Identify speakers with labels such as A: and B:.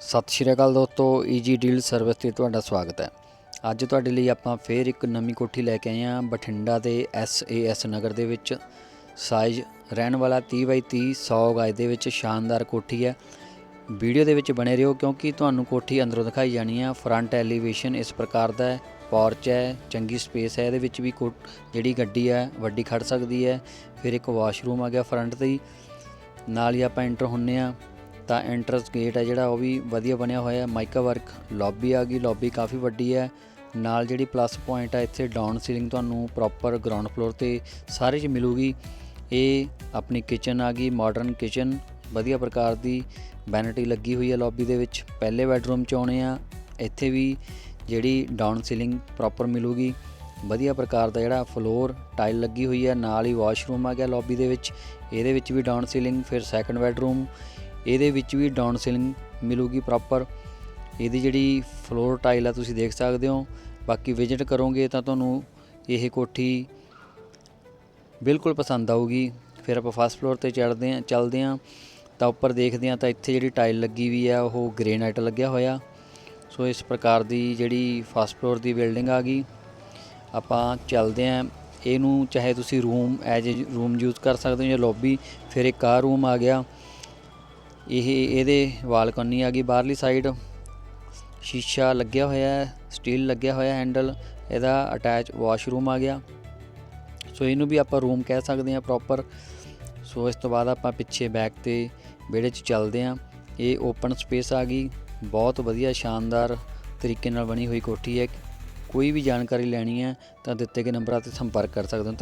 A: ਸਤਿ ਸ਼੍ਰੀ ਅਕਾਲ ਦੋਸਤੋ easy deal service ਤੇ ਤੁਹਾਡਾ ਸਵਾਗਤ ਹੈ। ਅੱਜ ਤੁਹਾਡੇ ਲਈ ਆਪਾਂ ਫੇਰ ਇੱਕ ਨਵੀਂ ਕੋਠੀ ਲੈ ਕੇ ਆਏ ਹਾਂ, ਬਠਿੰਡਾ ਦੇ ਐਸ ਨਗਰ ਦੇ ਵਿੱਚ। ਸਾਈਜ਼ ਰਹਿਣ ਵਾਲਾ 30 ਬਾਈ 30 100 ਗਜ ਦੇ ਵਿੱਚ ਸ਼ਾਨਦਾਰ ਕੋਠੀ ਹੈ। ਵੀਡੀਓ ਦੇ ਵਿੱਚ ਬਣੇ ਰਹੋ ਕਿਉਂਕਿ ਤੁਹਾਨੂੰ ਕੋਠੀ ਅੰਦਰੋਂ ਦਿਖਾਈ ਜਾਣੀ ਹੈ ਫਰੰਟ ਐਲੀਵੇਸ਼ਨ ਇਸ ਪ੍ਰਕਾਰ ਦਾ ਹੈ ਪੋਰਚ ਹੈ, ਚੰਗੀ ਸਪੇਸ ਹੈ, ਇਹਦੇ ਵਿੱਚ ਵੀ ਕੋ ਜਿਹੜੀ ਗੱਡੀ ਹੈ, ਵੱਡੀ ਖੜ ਸਕਦੀ ਹੈ। ਫਿਰ ਇੱਕ ਵਾਸ਼ਰੂਮ ਆ ਗਿਆ ਫਰੰਟ ਤੇ ਹੀ। ਨਾਲ ਹੀ ਆਪਾਂ ਐਂਟਰ ਹੁੰਨੇ ਆ। ਤਾਂ ਐਂਟਰਸ ਗੇਟ ਹੈ ਜਿਹੜਾ, ਉਹ ਵੀ ਵਧੀਆ ਬਣਿਆ ਹੋਇਆ ਹੈ। ਮਾਈਕਾ ਵਰਕ ਲੌਬੀ ਆ ਗਈ ਲੌਬੀ ਕਾਫੀ ਵੱਡੀ ਹੈ। ਨਾਲ ਜਿਹੜੀ ਪਲੱਸ ਪੁਆਇੰਟ ਆ ਇੱਥੇ ਡਾਊਨ ਸੀਲਿੰਗ ਤੁਹਾਨੂੰ ਪ੍ਰੋਪਰ ਗਰਾਊਂਡ ਫਲੋਰ ਤੇ ਸਾਰੇ 'ਚ ਮਿਲੂਗੀ। ਇਹ ਆਪਣੀ ਕਿਚਨ ਆ ਗਈ ਮਾਡਰਨ ਕਿਚਨ ਵਧੀਆ ਪ੍ਰਕਾਰ ਦੀ ਵੈਨਿਟੀ ਲੱਗੀ ਹੋਈ ਹੈ ਲੌਬੀ ਦੇ ਵਿੱਚ। ਪਹਿਲੇ ਬੈਡਰੂਮ 'ਚ ਆਉਣੇ ਆ। ਇੱਥੇ ਵੀ ਜਿਹੜੀ ਡਾਊਨ ਸੀਲਿੰਗ ਪ੍ਰੋਪਰ ਮਿਲੂਗੀ। ਵਧੀਆ ਪ੍ਰਕਾਰ ਦਾ ਜਿਹੜਾ ਫਲੋਰ ਟਾਈਲ ਲੱਗੀ ਹੋਈ ਹੈ। ਨਾਲ ਹੀ ਵਾਸ਼ਰੂਮ ਆ ਗਿਆ ਲੌਬੀ ਦੇ ਵਿੱਚ। ਇਹਦੇ ਵਿੱਚ ਵੀ ਡਾਊਨ ਸੀਲਿੰਗ ਫਿਰ ਸੈਕੰਡ ਬੈਡਰੂਮ ਇਹਦੇ ਵਿੱਚ ਵੀ ਡਾਊਨ ਸੀਲਿੰਗ ਮਿਲੂਗੀ ਪ੍ਰੋਪਰ ਇਹਦੀ ਜਿਹੜੀ ਫਲੋਰ ਟਾਈਲ ਆ ਤੁਸੀਂ ਦੇਖ ਸਕਦੇ ਹੋ। ਬਾਕੀ ਵਿਜ਼ਿਟ ਕਰੋਗੇ ਤਾਂ ਤੁਹਾਨੂੰ ਇਹ ਕੋਠੀ ਬਿਲਕੁਲ ਪਸੰਦ ਆਊਗੀ। ਫਿਰ ਆਪਾਂ ਫਸਟ ਫਲੋਰ ਤੇ ਚੜ੍ਹਦੇ ਹਾਂ, ਚੱਲਦੇ ਹਾਂ। ਤਾਂ ਉੱਪਰ ਦੇਖਦੇ ਹਾਂ ਤਾਂ ਇੱਥੇ ਜਿਹੜੀ ਟਾਈਲ ਲੱਗੀ ਵੀ ਆ, ਉਹ ਗ੍ਰੇਨਾਈਟ ਲੱਗਿਆ ਹੋਇਆ। ਸੋ ਇਸ ਪ੍ਰਕਾਰ ਦੀ ਜਿਹੜੀ ਫਸਟ ਫਲੋਰ ਦੀ ਬਿਲਡਿੰਗ ਆ ਗਈ। ਆਪਾਂ ਚੱਲਦੇ ਹਾਂ। ਇਹਨੂੰ ਚਾਹੇ ਤੁਸੀਂ ਰੂਮ ਐਜ ਰੂਮ ਯੂਜ਼ ਕਰ ਸਕਦੇ ਹੋ ਜਾਂ ਲੌਬੀ ਫਿਰ ਇੱਕ ਆ ਰੂਮ ਆ ਗਿਆ। ਇਹ ਇਹਦੇ ਬਾਲਕਨੀ ਆ ਗਈ, ਬਾਹਰਲੀ ਸਾਈਡ ਸ਼ੀਸ਼ਾ ਲੱਗਿਆ ਹੋਇਆ ਹੈ ਸਟੀਲ ਲੱਗਿਆ ਹੋਇਆ ਹੈਂਡਲ ਇਹਦਾ ਅਟੈਚ ਵਾਸ਼ਰੂਮ ਆ ਗਿਆ। ਸੋ ਇਹਨੂੰ ਵੀ ਆਪਾਂ ਰੂਮ ਕਹਿ ਸਕਦੇ ਹਾਂ ਪ੍ਰੋਪਰ ਸੋ ਇਸ ਤੋਂ ਬਾਅਦ ਆਪਾਂ ਪਿੱਛੇ ਬੈਕ ਤੇ ਵਿਹੜੇ 'ਚ ਚੱਲਦੇ ਹਾਂ। ਇਹ ਓਪਨ ਸਪੇਸ ਆ ਗਈ, ਬਹੁਤ ਵਧੀਆ ਸ਼ਾਨਦਾਰ ਤਰੀਕੇ ਨਾਲ ਬਣੀ ਹੋਈ ਕੋਠੀ ਹੈ। ਕੋਈ ਵੀ ਜਾਣਕਾਰੀ ਲੈਣੀ ਹੈ ਤਾਂ ਦਿੱਤੇ ਗਏ ਨੰਬਰਾਂ ਤੇ ਸੰਪਰਕ ਕਰ ਸਕਦੇ ਹੋ। ਧੰਨ-